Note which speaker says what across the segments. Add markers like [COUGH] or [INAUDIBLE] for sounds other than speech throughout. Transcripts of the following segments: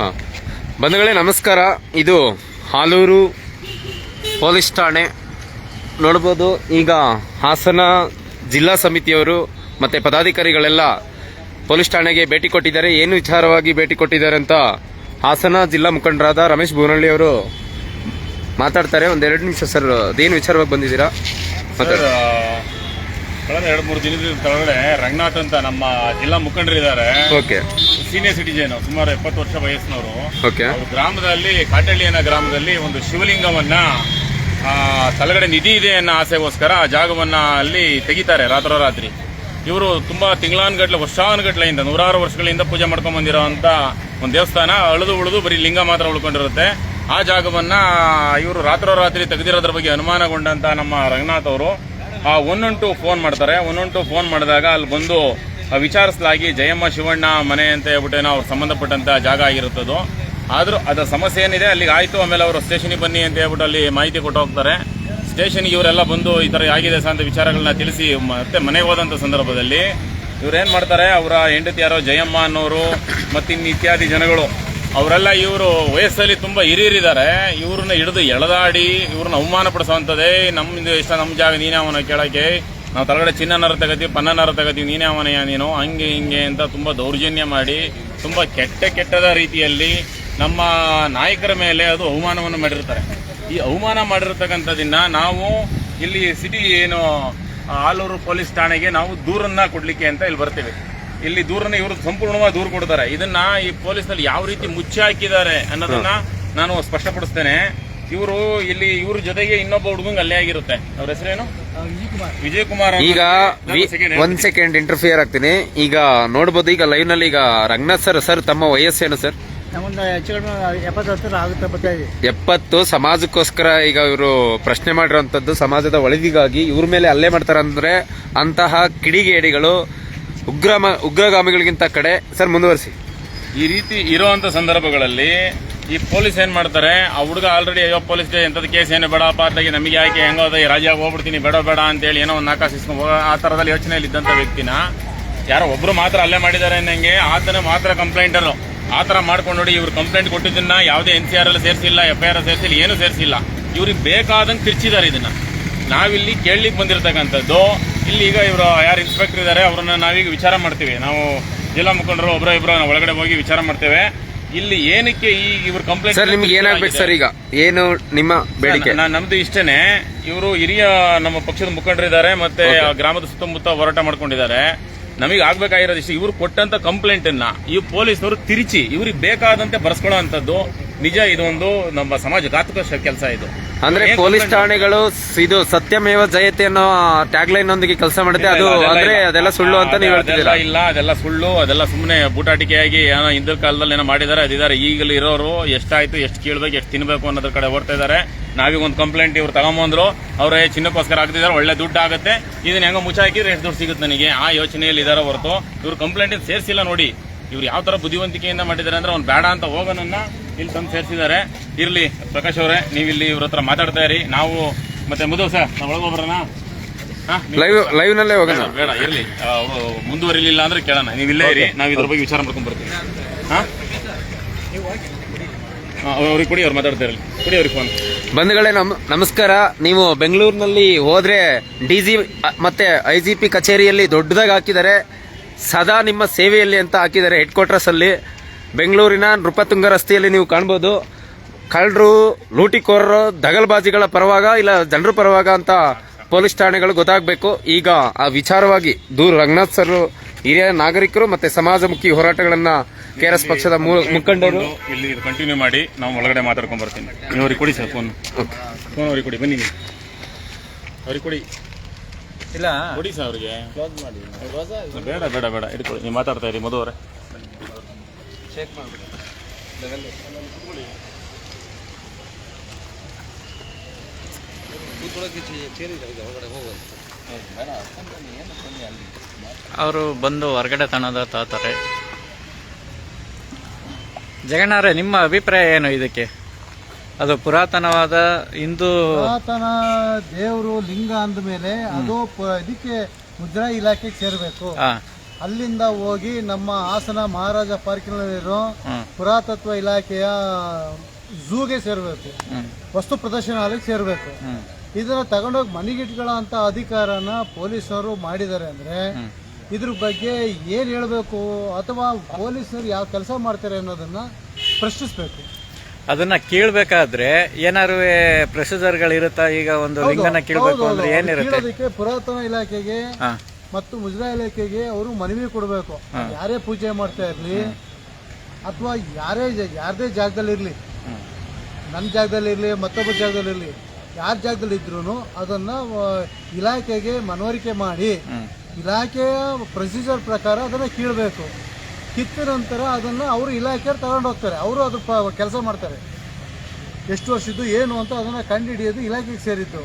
Speaker 1: ಹಾಂ. ಬಂಧುಗಳೇ ನಮಸ್ಕಾರ. ಇದು ಹಾಲೂರು ಪೊಲೀಸ್ ಠಾಣೆ. ನೋಡ್ಬೋದು ಈಗ ಹಾಸನ ಜಿಲ್ಲಾ ಸಮಿತಿಯವರು ಮತ್ತು ಪದಾಧಿಕಾರಿಗಳೆಲ್ಲ ಪೊಲೀಸ್ ಠಾಣೆಗೆ ಭೇಟಿ ಕೊಟ್ಟಿದ್ದಾರೆ. ಏನು ವಿಚಾರವಾಗಿ ಭೇಟಿ ಕೊಟ್ಟಿದ್ದಾರೆ ಅಂತ ಹಾಸನ ಜಿಲ್ಲಾ ಮುಖಂಡರಾದ ರಮೇಶ್ ಬೂನಳ್ಳಿ ಅವರು ಮಾತಾಡ್ತಾರೆ. ಒಂದೆರಡು ನಿಮಿಷ ಸರ್ ಅದೇನು ವಿಚಾರವಾಗಿ ಬಂದಿದ್ದೀರಾ?
Speaker 2: ಕಳೆದ ಎರಡು ಮೂರು ದಿನದ ಕೆಳಗಡೆ ರಂಗನಾಥ್ ಅಂತ ನಮ್ಮ ಜಿಲ್ಲಾ ಮುಖಂಡರಿದ್ದಾರೆ.
Speaker 1: ಓಕೆ.
Speaker 2: ಸೀನಿಯರ್ ಸಿಟಿಜನ್ ಸುಮಾರು ಎಪ್ಪತ್ತು ವರ್ಷ ವಯಸ್ಸಿನವರು.
Speaker 1: ಓಕೆ
Speaker 2: ಅವರು ಗ್ರಾಮದಲ್ಲಿ ಕಾಟಳ್ಳಿ ಅನ್ನೋ ಗ್ರಾಮದಲ್ಲಿ ಒಂದು ಶಿವಲಿಂಗವನ್ನ ಆ, ತಳಗಡೆ ನಿಧಿ ಇದೆ ಅನ್ನೋ ಆಸೆಗೋಸ್ಕರ ಆ ಜಾಗವನ್ನ ಅಲ್ಲಿ ತೆಗಿತಾರೆ ರಾತ್ರೋರಾತ್ರಿ. ಇವರು ತುಂಬಾ ತಿಂಗಳಾನ್ಗಟ್ಲೆ ವರ್ಷಾನ್ಗಟ್ಲೆಯಿಂದ ನೂರಾರು ವರ್ಷಗಳಿಂದ ಪೂಜೆ ಮಾಡ್ಕೊಂಡ್ ಬಂದಿರೋ ಅಂತ ಒಂದು ದೇವಸ್ಥಾನ ಅಳಿದು ಉಳಿದು ಬರೀ ಲಿಂಗ ಮಾತ್ರ ಉಳ್ಕೊಂಡಿರುತ್ತೆ. ಆ ಜಾಗವನ್ನ ಇವರು ರಾತ್ರೋರಾತ್ರಿ ತೆಗೆದಿರೋದ್ರ ಬಗ್ಗೆ ಅನುಮಾನಗೊಂಡಂತ ನಮ್ಮ ರಂಗನಾಥ್ ಅವರು ಆ ಒನ್ ಒನ್ ಟು ಫೋನ್ ಮಾಡ್ತಾರೆ. ಒನ್ ಒನ್ ಟು ಫೋನ್ ಮಾಡಿದಾಗ ಅಲ್ಲಿ ಬಂದು ವಿಚಾರಿಸಲಾಗಿ ಜಯಮ್ಮ ಶಿವಣ್ಣ ಮನೆ ಅಂತ ಹೇಳ್ಬಿಟ್ಟೇನೋ ಅವ್ರು ಸಂಬಂಧಪಟ್ಟಂತ ಜಾಗ ಆಗಿರುತ್ತದು. ಆದರೂ ಅದರ ಸಮಸ್ಯೆ ಏನಿದೆ, ಅಲ್ಲಿಗೆ ಆಯಿತು, ಆಮೇಲೆ ಅವರು ಸ್ಟೇಷನಿಗೆ ಬನ್ನಿ ಅಂತ ಹೇಳ್ಬಿಟ್ಟು ಅಲ್ಲಿ ಮಾಹಿತಿ ಕೊಟ್ಟು ಹೋಗ್ತಾರೆ. ಸ್ಟೇಷನ್ಗೆ ಇವರೆಲ್ಲ ಬಂದು ಈ ಥರ ಆಗಿದೆ ಸಹ ಅಂತ ವಿಚಾರಗಳನ್ನ ತಿಳಿಸಿ ಮತ್ತೆ ಮನೆಗೆ ಹೋದಂಥ ಸಂದರ್ಭದಲ್ಲಿ ಇವರೇನು ಮಾಡ್ತಾರೆ, ಅವರ ಹೆಂಡತಿ ಯಾರೋ ಜಯಮ್ಮ ಅನ್ನೋರು ಮತ್ತಿನ್ ಇತ್ಯಾದಿ ಜನಗಳು, ಅವರೆಲ್ಲ ಇವರು ವಯಸ್ಸಲ್ಲಿ ತುಂಬಾ ಹಿರಿಯರಿದ್ದಾರೆ. ಇವ್ರನ್ನ ಹಿಡಿದು ಎಳೆದಾಡಿ, ಇವ್ರನ್ನ ಅವಮಾನ ಪಡಿಸುವಂತದೇ ನಮ್ದು ಇಷ್ಟ ನಮ್ಮ ಜಾಗ, ನೀನೇ ಅವನ ಕೇಳಕ್ಕೆ ನಾವು ತಳಗಡೆ ಚಿನ್ನನಾರ ತಗತೀವಿ ಪನ್ನನಾರ ತಗತೀವಿ ನೀನೇ ಅವನಯ್ಯ ನೀನು. ಹಂಗೆ ಹಿಂಗೆ ಅಂತ ತುಂಬ ದೌರ್ಜನ್ಯ ಮಾಡಿ ತುಂಬ ಕೆಟ್ಟ ಕೆಟ್ಟದ ರೀತಿಯಲ್ಲಿ ನಮ್ಮ ನಾಯಕರ ಮೇಲೆ ಅದು ಅವಮಾನವನ್ನು ಮಾಡಿರ್ತಾರೆ. ಈ ಅವಮಾನ ಮಾಡಿರ್ತಕ್ಕಂಥದನ್ನ ನಾವು ಇಲ್ಲಿ ಸಿಟಿ ಏನು ಆಲೂರು ಪೊಲೀಸ್ ಠಾಣೆಗೆ ನಾವು ದೂರನ್ನ ಕೊಡ್ಲಿಕ್ಕೆ ಅಂತ ಇಲ್ಲಿ ಬರ್ತೀವಿ. ಇಲ್ಲಿ ದೂರನ್ನ ಇವರು ಸಂಪೂರ್ಣವಾಗಿ ದೂರ ಕೊಡ್ತಾರೆ. ಇದನ್ನ ಈ ಪೊಲೀಸ್ನಲ್ಲಿ ಯಾವ ರೀತಿ ಮುಚ್ಚಿ ಹಾಕಿದ್ದಾರೆ ಅನ್ನೋದನ್ನ ನಾನು ಸ್ಪಷ್ಟಪಡಿಸ್ತೇನೆ. ಇವರು ಇಲ್ಲಿ ಇವ್ರ ಜೊತೆಗೆ ಇನ್ನೊಬ್ಬ ಹುಡುಗ ಅಲ್ಲೇ ಆಗಿರುತ್ತೆ. ಅವ್ರ ಹೆಸರೇನು?
Speaker 1: ಈಗ ವಿ- ಒಂದ್ ಸೆಕೆಂಡ್ ಇಂಟರ್ಫಿಯರ್ ಆಗ್ತೀನಿ. ಈಗ ನೋಡ್ಬೋದು ಈಗ ಲೈವ್ನಲ್ಲಿ ಈಗ ರಂಗನಾಥ್ ಸರ್ ಸರ್ ತಮ್ಮ ವಯಸ್ಸೇನು ಸರ್
Speaker 3: ಎಪ್ಪತ್ತು.
Speaker 1: ಸಮಾಜಕ್ಕೋಸ್ಕರ ಈಗ ಇವರು ಪ್ರಶ್ನೆ ಮಾಡಿರೋಂಥದ್ದು ಸಮಾಜದ ಒಳಗಿಗಾಗಿ ಇವ್ರ ಮೇಲೆ ಅಲ್ಲೇ ಮಾಡ್ತಾರಂದ್ರೆ ಅಂತಹ ಕಿಡಿಗೇಡಿಗಳು ಉಗ್ರ ಉಗ್ರಗಾಮಿಗಳಿಗಿಂತ ಕಡೆ. ಸರ್ ಮುಂದುವರಿಸಿ.
Speaker 2: ಈ ರೀತಿ ಇರುವಂತ ಸಂದರ್ಭಗಳಲ್ಲಿ ಈ ಪೊಲೀಸ್ ಏನ್ ಮಾಡ್ತಾರೆ? ಆ ಹುಡುಗ ಆಲ್ರೆಡಿ ಅಯ್ಯೋ ಪೊಲೀಸ್ ಎಂತದ ಕೇಸ್ ಏನು ಬೇಡಪ್ಪ ಅತ್ತಾಗಿ ನಮಗೆ ಯಾಕೆ ಹೆಂಗೋ ಅದ ರಾಜ್ಯ ಹೋಗ್ಬಿಡ್ತೀನಿ, ಬೇಡ ಬೇಡ ಅಂತೇಳಿ ಏನೋ ಒಂದು ನಾಕಾಸಿಸ್ಕೊಂಡು ಹೋಗೋ, ಆ ತರದಲ್ಲಿ ಯೋಚನೆಯಲ್ಲಿ ಇದ್ದಂತ ವ್ಯಕ್ತಿನ ಯಾರೋ ಒಬ್ರು ಮಾತ್ರ ಅಲ್ಲೇ ಮಾಡಿದ್ದಾರೆ ಅನ್ನಂಗೆ, ಆತನ ಮಾತ್ರ ಕಂಪ್ಲೇಂಟರ್ ಆ ತರ ಮಾಡ್ಕೊಂಡು ನೋಡಿ, ಇವ್ರು ಕಂಪ್ಲೇಂಟ್ ಕೊಟ್ಟಿದ್ದನ್ನ ಯಾವುದೇ ಎನ್ ಸಿ ಆರ್ ಅಲ್ಲಿ ಸೇರಿಸಿಲ್ಲ ಎಫ್ ಐ ಆರ್ ಸೇರಿಸಿಲ್ಲ, ಏನು ಸೇರಿಸಿಲ್ಲ. ಇವ್ರಿಗೆ ಬೇಕಾದಂಗೆ ತಿರ್ಚಿದ್ದಾರೆ ಇದನ್ನ. ನಾವಿಲ್ಲಿ ಕೇಳಲಿಕ್ಕೆ ಬಂದಿರತಕ್ಕಂಥದ್ದು, ಇಲ್ಲಿ ಈಗ ಇವರು ಯಾರು ಇನ್ಸ್ಪೆಕ್ಟರ್ ಇದ್ದಾರೆ ಅವ್ರನ್ನ ನಾವೀಗ ವಿಚಾರ ಮಾಡ್ತೀವಿ. ನಾವು ಜಿಲ್ಲಾ ಮುಖಂಡರು ಒಬ್ಬರ ಇಬ್ಬರು ಒಳಗಡೆ ಹೋಗಿ ವಿಚಾರ ಮಾಡ್ತೇವೆ. ಇಲ್ಲಿ ಏನಕ್ಕೆ ಈ ಇವ್ರ ಕಂಪ್ಲೇಂಟ್
Speaker 1: ಸರ್ ನಿಮ್ಗೆ ಏನಾಗ್ಬೇಕು ಸರ್ ಈಗ? ಏನು ನಿಮ್ಮ ಬೇಡಿಕೆ?
Speaker 2: ನಾನು ನಮ್ದು ಇಷ್ಟೇನೆ. ಇವರು ಹಿರಿಯ ನಮ್ಮ ಪಕ್ಷದ ಮುಖಂಡರಿದ್ದಾರೆ ಮತ್ತೆ ಆ ಗ್ರಾಮದ ಸುತ್ತಮುತ್ತ ಹೋರಾಟ ಮಾಡ್ಕೊಂಡಿದ್ದಾರೆ. ನಮಗೆ ಆಗ್ಬೇಕಾಗಿರೋದು ಇಷ್ಟು. ಇವ್ರು ಕೊಟ್ಟಂತ ಕಂಪ್ಲೇಂಟ್ ಅನ್ನ ಈ ಪೊಲೀಸ್ನವರು ತಿರುಚಿ ಇವ್ರಿಗೆ ಬೇಕಾದಂತೆ ಬರ್ಸ್ಕೊಳ್ಳೋ ಅಂತದ್ದು ನಿಜ ಇದೊಂದು ನಮ್ಮ ಸಮಾಜಘಾತಕ ಕೆಲಸ ಇದು.
Speaker 1: ಅಂದ್ರೆ ಪೊಲೀಸ್ ಠಾಣೆಗಳು ಇದು ಸತ್ಯಮೇವ ಜಯತೆ ಅನ್ನೋ ಟ್ಯಾಗ್ ಲೈನ್ ಒಂದಿಗೆ ಕೆಲಸ ಮಾಡುತ್ತೆ ಅದು ಅಂದ್ರೆ ಅದೆಲ್ಲ ಸುಳ್ಳು ಅಂತ ನೀವು ಹೇಳ್ತಿದ್ದೀರಾ?
Speaker 2: ಇಲ್ಲ ಅದೆಲ್ಲ ಸುಳ್ಳು ಅದೆಲ್ಲ ಸುಮ್ಮನೆ ಬೂಟಾಟಿಕೆಯಾಗಿ ಏನೋ ಹಿಂದಿನ ಕಾಲದಲ್ಲಿ ಏನೋ ಮಾಡಿದ್ದಾರೆ ಅದಿದ್ದಾರೆ ಈಗಲೂ ಇರೋರು ಎಷ್ಟಾಯ್ತು ಎಷ್ಟು ಕೇಳ್ಬೇಕು ಎಷ್ಟು ತಿನ್ಬೇಕು ಅನ್ನೋದ್ರ ಕಡೆ ಓಡ್ತಾ ಇದ್ದಾರೆ ನಾವೀಗ ಒಂದು ಕಂಪ್ಲೇಂಟ್ ಇವ್ರು ತಗೊಂಬಂದ್ರು. ಅವ್ರೇ ಚಿನ್ನಕ್ಕೋಸ್ಕರ ಹಾಕ್ತಿದ್ದಾರೆ ಒಳ್ಳೆ ದುಡ್ಡು ಆಗುತ್ತೆ. ಇದನ್ನ ಹೆಂಗೋ ಮುಚ್ಚಾಕಿದ್ರೆ ಎಷ್ಟು ದುಡ್ಡು ಸಿಗುತ್ತೆ ನನಗೆ? ಆ ಯೋಚನೆಯಲ್ಲಿ ಇದಾರೆ ಹೊರತು. ಇವ್ರು ಕಂಪ್ಲೇಂಟ್ ಸೇರಿಸಿಲ್ಲ ನೋಡಿ. ಇವ್ರು ಯಾವ ತರ ಬುದ್ಧಿವಂತಿಕೆಯಿಂದ ಮಾಡಿದ್ದಾರೆ ಅಂದ್ರೆ ಅವ್ನು ಬೇಡ ಅಂತ ಹೋಗೋನನ್ನ ಇಲ್ಲಿ ತಂದು ಸೇರಿಸಿದ್ದಾರೆ. ಇರ್ಲಿ ಪ್ರಕಾಶ್ ಅವರೇ ನೀವು ಇಲ್ಲಿ ಇವ್ರ ಹತ್ರ ಮಾತಾಡ್ತಾ ಇರಿ. ನಾವು ಮತ್ತೆ ಮುದೋ ಸರ್ ನಾವು ಒಳಗೋಗ್ಬರೋಣ ಹಾ ನೀವು-
Speaker 1: ಲೈವ್ ಲೈವ್ ನಲ್ಲೇ ಹೋಗೋಣ.
Speaker 2: ಬೇಡ, ಇರಲಿ. ಅವ್ರು ಮುಂದುವರಿಲಿಲ್ಲ ಅಂದ್ರೆ ಕೇಳೋಣ. ನೀವು ಇಲ್ಲೇ ಇರಿ. ನಾವು ಇದ್ರ ಬಗ್ಗೆ ವಿಚಾರ ಮಾಡ್ಕೊಂಡ್ ಬರ್ತೀವಿ. ಹಾ? ಹಾ, ಅವ್ರಿಗೆ ಕೊಡಿ ಅವ್ರು ಮಾತಾಡ್ತಾ ಇರಲಿ. ಕೊಡಿ ಅವ್ರಿಗೆ ಫೋನ್
Speaker 1: ಬಂಧುಗಳೇ ನಮ್ ನಮಸ್ಕಾರ. ನೀವು ಬೆಂಗಳೂರಿನಲ್ಲಿ ಹೋದ್ರೆ ಡಿ ಜಿ ಮತ್ತೆ ಐ ಜಿ ಪಿ ಕಚೇರಿಯಲ್ಲಿ ದೊಡ್ಡದಾಗಿ ಹಾಕಿದ್ದಾರೆ. ಸದಾ ನಿಮ್ಮ ಸೇವೆಯಲ್ಲಿ ಅಂತ ಹಾಕಿದ್ದಾರೆ ಹೆಡ್ ಕ್ವಾರ್ಟರ್ಸ್ ಅಲ್ಲಿ. ಬೆಂಗಳೂರಿನ ನೃಪತುಂಗ ರಸ್ತೆಯಲ್ಲಿ ನೀವು ಕಾಣ್ಬೋದು. ಕಳ್ಳರು ಲೂಟಿಕೋರರು ದಗಲ್ಬಾಜಿಗಳ ಪರವಾಗ ಇಲ್ಲ ಜನರ ಪರವಾಗ ಅಂತ ಪೊಲೀಸ್ ಠಾಣೆಗಳು ಗೊತ್ತಾಗಬೇಕು. ಈಗ ಆ ವಿಚಾರವಾಗಿ ದೂರ ರಂಗನಾಥ್ ಸರ್ ಹಿರಿಯ ನಾಗರಿಕರು ಮತ್ತೆ ಸಮಾಜಮುಖಿ ಹೋರಾಟಗಳನ್ನ ಕೆಆರ್ಎಸ್ ಪಕ್ಷದ ಮು- ಮುಖಂಡರು
Speaker 2: ಇಲ್ಲಿ ಕಂಟಿನ್ಯೂ ಮಾಡಿ ನಾವು ಒಳಗಡೆ ಮಾತಾಡ್ಕೊಂಡ್ ಬರ್ತೀನಿ. ನೀವು ಅವ್ರಿಗೆ ಕೊಡಿ ಸರ್ ಫೋನ್ ಫೋನ್ ಅವ್ರಿಗೆ ಕೊಡಿ ಬನ್ನಿ ಅವ್ರಿಗೆ ಕೊಡಿ.
Speaker 3: ಇಲ್ಲ.
Speaker 2: ಕೊಡಿ ಸರ್ ಅವ್ರಿಗೆ. ಬೇಡ ಬೇಡ ಬೇಡ. ಇಟ್ಕೊಳ್ಳಿ ನೀವು ಮಾತಾಡ್ತಾ ಇರಿ ಮಧು ಅವರೇ.
Speaker 4: ಅವರು ಬಂದು ಹೊರಗಡೆ ತಣದ ತಾತಾರೆ. ಜಗಣ್ಣಾರೆ ನಿಮ್ಮ ಅಭಿಪ್ರಾಯ ಏನು ಇದಕ್ಕೆ? ಅದು ಪುರಾತನವಾದ ಹಿಂದೂ
Speaker 3: ಪುರಾತನ ದೇವರು ಲಿಂಗ ಅಂದ ಮೇಲೆ ಅದು ಪ- ಇದಕ್ಕೆ ಮುದ್ರಾ ಇಲಾಖೆಗೆ ಸೇರಬೇಕು. ಅಲ್ಲಿಂದ ಹೋಗಿ ನಮ್ಮ ಹಾಸನ ಮಹಾರಾಜ ಪಾರ್ಕಿನಲ್ಲಿರೋ. ಪುರಾತತ್ವ ಇಲಾಖೆಯ ಝೂಗೆ ಸೇರಬೇಕು. ವಸ್ತು ಪ್ರದರ್ಶನಾಲಯಕ್ಕೆ ಸೇರಬೇಕು.
Speaker 4: ಸೇರ್ಬೇಕು
Speaker 3: ಇದನ್ನ ತಗೊಂಡೋಗಿ ಮನೆಗಿಟ್ಕೊಳ್ಳೋ ಅಂತ ಅಧಿಕಾರನ ಪೊಲೀಸರು ಮಾಡಿದ್ದಾರೆ ಅಂದ್ರೆ. ಇದ್ರ ಬಗ್ಗೆ ಏನ್ ಹೇಳ್ಬೇಕು ಅಥವಾ ಪೊಲೀಸರು ಯಾವ ಕೆಲಸ ಮಾಡ್ತಾರೆ ಅನ್ನೋದನ್ನ ಪ್ರಶ್ನಿಸ್ಬೇಕು.
Speaker 4: ಅದನ್ನ ಕೇಳ್ಬೇಕಾದ್ರೆ ಏನಾರು ಪ್ರೊಸೀಜರ್ಗಳಿರುತ್ತಾ? ಈಗ ಒಂದು ಲಿಂಗನ ಕೇಳಬೇಕು ಅಂದ್ರೆ. ಏನಿರುತ್ತೆ?
Speaker 3: ಪುರಾತನ ಇಲಾಖೆಗೆ ಮತ್ತು ಮುಜರಾ ಇಲಾಖೆಗೆ ಅವರು ಮನವಿ ಕೊಡಬೇಕು. ಯಾರೇ ಪೂಜೆ ಮಾಡ್ತಾ ಇರಲಿ ಅಥವಾ ಯಾರೇ ಯಾರದೇ ಜಾಗದಲ್ಲಿ ಇರ್ಲಿ.
Speaker 4: ಹ್ಮ್.
Speaker 3: ನನ್ನ ಜಾಗದಲ್ಲಿ ಇರಲಿ ಮತ್ತೊಬ್ಬ ಜಾಗದಲ್ಲಿ ಇರಲಿ ಯಾರ ಜಾಗದಲ್ಲಿ ಇದ್ರೂ ಅದನ್ನ ಇಲಾಖೆಗೆ ಮನವರಿಕೆ ಮಾಡಿ ಇಲಾಖೆಯ ಪ್ರೊಸೀಜರ್ ಪ್ರಕಾರ ಅದನ್ನ ಕೀಳಬೇಕು. ಕಿತ್ತ ನಂತರ ಅದನ್ನ ಅವರು ಇಲಾಖೆಯವ್ರು ತಗೊಂಡು ಹೋಗ್ತಾರೆ. ಅವರು ಅದು ಕೆಲಸ ಮಾಡ್ತಾರೆ. ಎಷ್ಟು ವರ್ಷದ್ದು ಏನು ಅಂತ ಅದನ್ನ ಕಂಡುಹಿಡಿಯೋದು ಇಲಾಖೆಗೆ ಸೇರಿದ್ದು.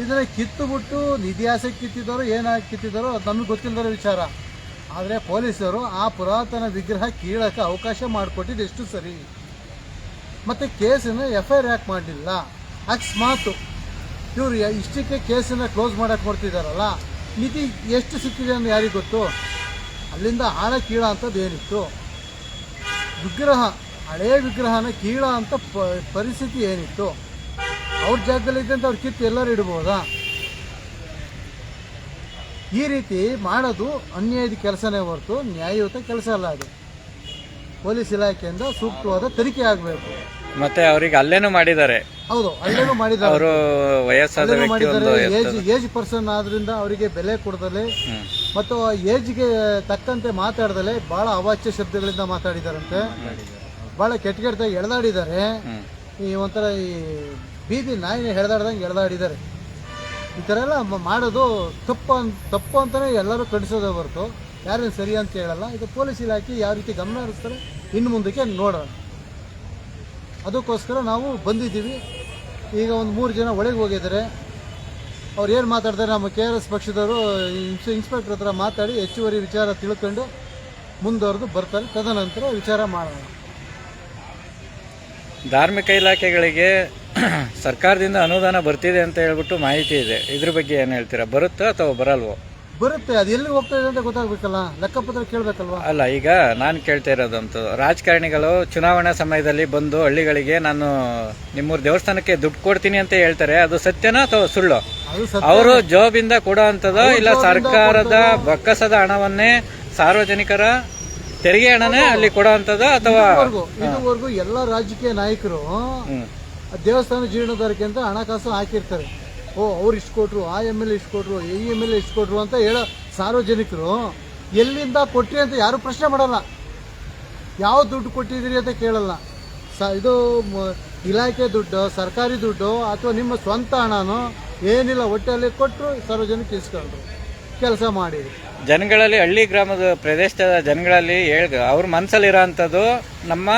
Speaker 3: ಇದನ್ನ ಕಿತ್ತುಬಿಟ್ಟು ನಿಧಿ ಆಸೆ ಕಿತ್ತಿದ್ದಾರೋ ಏನಾಗಿ ಕಿತ್ತಿದ್ದಾರೋ ಅದು ನಮಗೆ ಗೊತ್ತಿಲ್ಲದ ವಿಚಾರ. ಆದರೆ ಪೊಲೀಸರು ಆ ಪುರಾತನ ವಿಗ್ರಹ ಕೀಳಕ್ಕೆ ಅವಕಾಶ ಮಾಡಿಕೊಟ್ಟಿದ್ದು ಎಷ್ಟು ಸರಿ. ಮತ್ತು ಕೇಸನ್ನು ಎಫ್ ಐ ಆರ್ ಯಾಕೆ ಮಾಡಲಿಲ್ಲ? ಅಕಸ್ಮಾತ್ ಇವರು ಇಷ್ಟಕ್ಕೆ ಕೇಸನ್ನು ಕ್ಲೋಸ್ ಮಾಡಕ್ಕೆ ಕೊಡ್ತಿದ್ದಾರಲ್ಲ ನಿಧಿ ಎಷ್ಟು ಸಿಕ್ಕಿದೆ ಅಂತ ಯಾರಿಗೆ ಗೊತ್ತು? ಅಲ್ಲಿಂದ ಆಳ ಕೀಳ ಅಂಥದ್ದು ಏನಿತ್ತು? ವಿಗ್ರಹ, ಹಳೇ ವಿಗ್ರಹನ ಕೀಳ ಅಂತ ಪರಿಸ್ಥಿತಿ ಏನಿತ್ತು? ಅವ್ರ ಜಾಗದಲ್ಲಿ ಇದ್ದಂತ ಅವ್ರ ಕಿತ್ತು ಎಲ್ಲರೂ ಇಡ್ಬೋದಾ? ಈ ರೀತಿ ಮಾಡೋದು ಅನ್ಯಾಯದ ಕೆಲಸನೇ ಹೊರತು ನ್ಯಾಯಯುತ ಕೆಲಸ ಅಲ್ಲ ಅದು. ಪೊಲೀಸ್ ಇಲಾಖೆಯಿಂದ ಸೂಕ್ತವಾದ ತನಿಖೆ ಆಗಬೇಕು.
Speaker 4: ಮತ್ತೆ ಅವರಿಗೆ ಅಲ್ಲೇನು ಮಾಡಿದ್ದಾರೆ.
Speaker 3: ಹೌದು ಅಲ್ಲೇನು ಮಾಡಿದ್ದಾರೆ.
Speaker 4: ಅವರು ವಯಸ್ಸಾದ
Speaker 3: ಏಜ್ ಏಜ್ ಪರ್ಸನ್ ಆದ್ರಿಂದ ಅವರಿಗೆ ಬೆಲೆ ಕೊಡದಲೆ ಮತ್ತು ಏಜ್ಗೆ ತಕ್ಕಂತೆ ಮಾತಾಡದಲೆ ಬಹಳ ಅವಾಚ್ಯ ಶಬ್ದಗಳಿಂದ ಮಾತಾಡಿದಾರಂತೆ ಬಹಳ ಕೆಟ್ಟ ಕೆಟ್ಟದಾಗಿ ಎಳೆದಾಡಿದ್ದಾರೆ. ಈ ಒಂಥರ ಈ ಬೀದಿ ನಾಯಿನ ಹೆಡ್ದಾಡ್ದಂಗೆ ಎಳ್ದಾಡಿದ್ದಾರೆ ಈ ಥರ ಎಲ್ಲ ಮಾಡೋದು ತಪ್ಪು ಅಂತ ತಪ್ಪು ಅಂತಲೇ ಎಲ್ಲರೂ ಖಂಡಿಸೋದೇ ಹೊರತು. ಯಾರೇನು ಸರಿ ಅಂತ ಹೇಳಲ್ಲ. ಇದು ಪೊಲೀಸ್ ಇಲಾಖೆ ಯಾವ ರೀತಿ ಗಮನ ಹರಿಸ್ತಾರೆ ಇನ್ನು ಮುಂದಕ್ಕೆ ನೋಡೋಣ. ಅದಕ್ಕೋಸ್ಕರ ನಾವು ಬಂದಿದ್ದೀವಿ. ಈಗ ಒಂದು ಮೂರು ಜನ ಒಳಗೆ ಹೋಗಿದ್ದಾರೆ. ಅವ್ರು ಏನು ಮಾತಾಡ್ತಾರೆ ನಮ್ಮ ಕೆ ಆರ್ ಎಸ್ ಪಕ್ಷದವರು, ಇನ್ಸ್ ಇನ್ಸ್ಪೆಕ್ಟರ್ ಹತ್ರ ಮಾತಾಡಿ ಹೆಚ್ಚುವರಿ ವಿಚಾರ ತಿಳ್ಕೊಂಡು ಮುಂದುವರೆದು ಬರ್ತಾರೆ. ತದನಂತರ ವಿಚಾರ ಮಾಡೋಣ.
Speaker 4: ಧಾರ್ಮಿಕ ಇಲಾಖೆಗಳಿಗೆ [COUGHS] ಸರ್ಕಾರದಿಂದ ಅನುದಾನ ಬರ್ತಿದೆ ಅಂತ ಹೇಳ್ಬಿಟ್ಟು ಮಾಹಿತಿ ಇದೆ. ಇದ್ರ ಬಗ್ಗೆ ಏನ್ ಹೇಳ್ತೀರಾ? ಬರುತ್ತಾ ಅಥವಾ ಬರಲ್ವೋ?
Speaker 3: ಬರುತ್ತೆ. ಅದು ಎಲ್ಲಿ ಹೋಗ್ತಾ ಇದೆ ಅಂತ ಗೊತ್ತಾಗ್ಬೇಕಲ್ಲ? ಲೆಕ್ಕಪತ್ರ ಕೇಳಬೇಕಲ್ವಾ?
Speaker 4: ಅಲ್ಲ ಈಗ ನಾನು ಕೇಳ್ತಾ ಇರೋದಂತು ರಾಜಕಾರಣಿಗಳು ಚುನಾವಣಾ ಸಮಯದಲ್ಲಿ ಬಂದು ಹಳ್ಳಿಗಳಿಗೆ ನಾನು ನಿಮ್ಮೂರ್ ದೇವಸ್ಥಾನಕ್ಕೆ ದುಡ್ಡು ಕೊಡ್ತೀನಿ ಅಂತ ಹೇಳ್ತಾರೆ. ಅದು ಸತ್ಯನಾ ಅಥವಾ ಸುಳ್ಳು?
Speaker 3: ಅದು ಸತ್ಯ.
Speaker 4: ಅವರು ಜಾಬಿಂದ ಕೊಡೋ ಅಂತದ ಇಲ್ಲ ಸರ್ಕಾರದ ಬಕ್ಕಸದ ಹಣವನ್ನೇ ಸಾರ್ವಜನಿಕರ ತೆರಿಗೆ ಹಣನೇ ಅಲ್ಲಿ ಕೊಡೋ ಅಂತದ ಅಥವಾ
Speaker 3: ಇದುವರೆಗೂ ಇದುವರೆಗೂ ಎಲ್ಲ ರಾಜಕೀಯ ನಾಯಕರು
Speaker 4: ಹ್ಮ್.
Speaker 3: ದೇವಸ್ಥಾನ ಜೀರ್ಣೋದ್ಧಾರಕ್ಕೆ ಅಂತ ಹಣಕಾಸು ಹಾಕಿರ್ತಾರೆ. ಓ, ಅವ್ರು ಇಷ್ಟು ಕೊಟ್ಟರು ಆ ಎಂ ಎಲ್ ಎ ಇಷ್ಟು ಕೊಟ್ಟರು ಈ ಎಂ ಎಲ್ ಎ ಇಷ್ಟು ಕೊಟ್ಟರು ಅಂತ ಹೇಳೋ ಸಾರ್ವಜನಿಕರು ಎಲ್ಲಿಂದ ಕೊಟ್ಟಿ ಅಂತ ಯಾರು ಪ್ರಶ್ನೆ ಮಾಡಲ್ಲ. ಯಾವ ದುಡ್ಡು ಕೊಟ್ಟಿದ್ದೀರಿ ಅಂತ ಕೇಳಲ್ಲ. ಸ, ಇದು ಇಲಾಖೆ ದುಡ್ಡು, ಸರ್ಕಾರಿ ದುಡ್ಡು, ಅಥವಾ ನಿಮ್ಮ ಸ್ವಂತ ಹಣನೋ ಏನಿಲ್ಲ ಹೊಟ್ಟೆಯಲ್ಲಿ ಕೊಟ್ಟರು ಸಾರ್ವಜನಿಕ ಇಸ್ಕೊಂಡ್ರು ಕೆಲಸ ಮಾಡಿ.
Speaker 4: ಜನಗಳಲ್ಲಿ ಹಳ್ಳಿ ಗ್ರಾಮದ ಪ್ರದೇಶದ ಜನಗಳಲ್ಲಿ ಹೇಳ್ ಅವ್ರ ಮನಸ್ಸಲ್ಲಿ ಅಂಥದ್ದು ನಮ್ಮ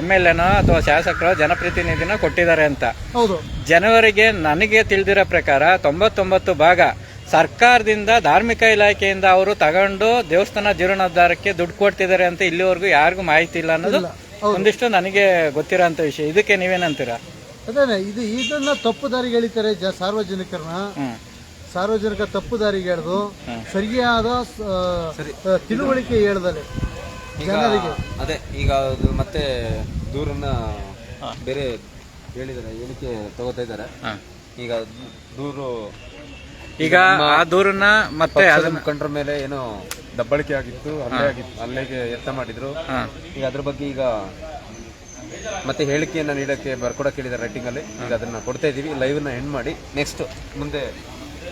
Speaker 4: ಎಂ ಎಲ್ ಎನೋ ಅಥವಾ ಶಾಸಕರು ಜನಪ್ರತಿನಿಧಿನ ಕೊಟ್ಟಿದ್ದಾರೆ ಅಂತ.
Speaker 3: ಹೌದು.
Speaker 4: ಜನವರಿಗೆ ನನಗೆ ತಿಳಿದಿರೋ ಪ್ರಕಾರ ತೊಂಬತ್ತೊಂಬತ್ತು ಭಾಗ ಸರ್ಕಾರದಿಂದ ಧಾರ್ಮಿಕ ಇಲಾಖೆಯಿಂದ ಅವರು ತಗೊಂಡು ದೇವಸ್ಥಾನ ಜೀರ್ಣೋದ್ಧಾರಕ್ಕೆ ದುಡ್ಡು ಕೊಡ್ತಿದ್ದಾರೆ ಅಂತ ಇಲ್ಲಿವರೆಗೂ ಯಾರಿಗೂ ಮಾಹಿತಿ ಇಲ್ಲ ಅನ್ನೋದು ಒಂದಿಷ್ಟು ನನಗೆ ಗೊತ್ತಿರೋ ಅಂತ ವಿಷಯ. ಇದಕ್ಕೆ ನೀವೇನಂತೀರಾ?
Speaker 3: ಅದೇ ಇದು ಇದನ್ನ ತಪ್ಪು ದಾರಿಗೆ ಎಳಿತಾರೆ ಜ ಸಾರ್ವಜನಿಕರನ್ನ. ಸಾರ್ವಜನಿಕ ತಪ್ಪು ದಾರಿಗೆ ಎಳೆದು ಸರಿಯಾದ ತಿಳುವಳಿಕೆ ಹೇಳ್ದಲೆ ಜನರಿಗೆ.
Speaker 1: ಅದೇ ಈಗ ಅದು ಮತ್ತೆ ದೂರನ್ನ ಬೇರೆ ಹೇಳಿದ್ದಾರೆ ಹೇಳಿಕೆ ತಗೋತಾ ಇದ್ದಾರೆ. ಈಗ ದೂರು
Speaker 4: ಈಗ ಆ ದೂರನ್ನ ಮತ್ತೆ ಅದನ್ನ
Speaker 1: ಕಂಡ್ರ ಮೇಲೆ ಏನೋ ದಬ್ಬಳಿಕೆ ಆಗಿತ್ತು ಹಲ್ಲೆ ಆಗಿತ್ತು ಹಲ್ಲೆಗೆ ಯತ್ನ ಮಾಡಿದ್ರು. ಈಗ ಅದ್ರ ಬಗ್ಗೆ ಈಗ ಮತ್ತೆ ಹೇಳಿಕೆಯನ್ನ ನೀಡಕ್ಕೆ ಬರ್ಕೊಡಕ್ಕೆ ಹೇಳಿದ್ದಾರೆ ರೈಟಿಂಗ್ ಅಲ್ಲಿ ಈಗ ಅದನ್ನ ಕೊಡ್ತಾ ಇದೀವಿ ಲೈವ್ನ ಎಂಡ್ ಮಾಡಿ ನೆಕ್ಸ್ಟ್ ಮುಂದೆ